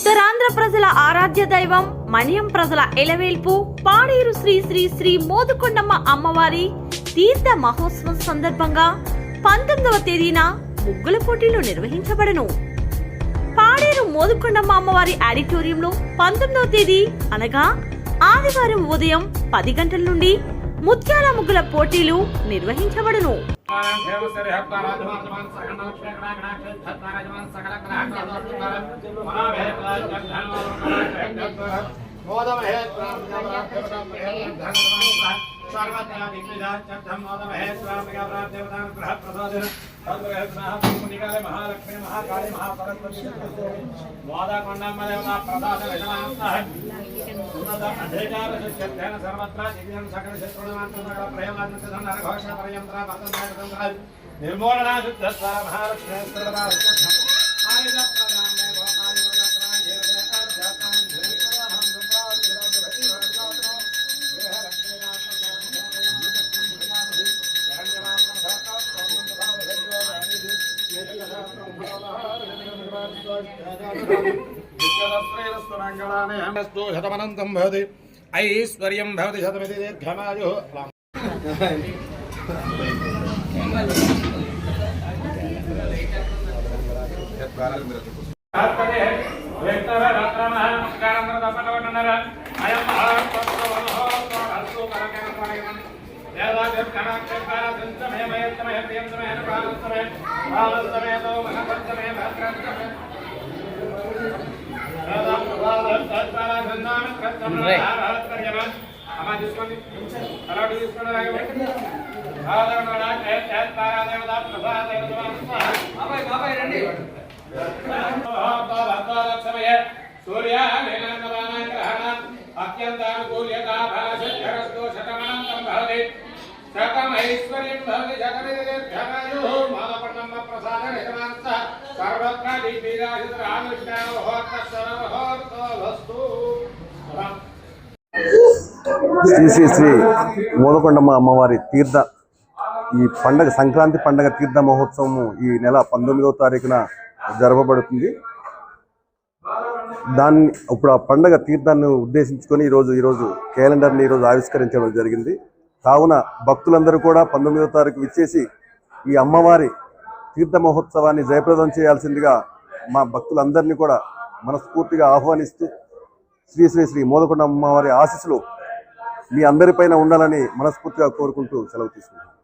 ఉత్తరాంధ్ర ప్రజల ఆరాధ్య దైవం మన్యం ప్రజల ఎలవేల్పు పాడేరు శ్రీ శ్రీ శ్రీ మోదుకొండమ్మ అమ్మవారి తీర్థ మహోత్సవం సందర్భంగా పంతొమ్మిదవ తేదీన ముగ్గుల పోటీలు నిర్వహించబడను. పాడేరు మోదుకొండమ్మ అమ్మవారి ఆడిటోరియంలో పంతొమ్మిదవ తేదీ అనగా ఆదివారం ఉదయం పది గంటల నుండి ముత్యాల ముగ్గుల పోటీలు నిర్వహించబడును మహాలక్ష్మి మహాకాళి మహాసరస్వతి మోదకొండమ్మ ప్రసాద అధికార శిక్షణ సర్వత్ర దివ్యం సకల శత్రుణమాంతం సకల శతమనంతం భవతి ఐశ్వర్యం భవతి శతమితి దీర్ఘమాయు అమ్మా తీసుకోండి అలాంటి తీసుకోండి బాబాయ్ బాబాయ్ రండి శతమైశ్వర్యం భవతి శతమిదిర్ఘమాయు మాలపట్టణ ప్రసాద రచనాంత సర్వత్ర దీపీరాజితానుష్ఠానోహోర్తస్వరమహోర్తోస్తు శ్రీ శ్రీ శ్రీ అమ్మవారి తీర్థ ఈ పండగ సంక్రాంతి పండగ తీర్థ మహోత్సవము ఈ నెల పంతొమ్మిదవ తారీఖున జరపబడుతుంది. దాన్ని ఇప్పుడు ఆ పండగ తీర్థాన్ని ఉద్దేశించుకొని ఈరోజు ఈరోజు క్యాలెండర్ని ఈరోజు ఆవిష్కరించడం జరిగింది. కావున భక్తులందరూ కూడా పంతొమ్మిదవ తారీఖు విచ్చేసి ఈ అమ్మవారి తీర్థ మహోత్సవాన్ని జయప్రదం చేయాల్సిందిగా మా భక్తులందరినీ కూడా మనస్ఫూర్తిగా ఆహ్వానిస్తూ శ్రీ శ్రీ శ్రీ మోదకొండ అమ్మవారి ఆశీస్సులు మీ అందరిపైన ఉండాలని మనస్ఫూర్తిగా కోరుకుంటూ సెలవు తీసుకుంటాను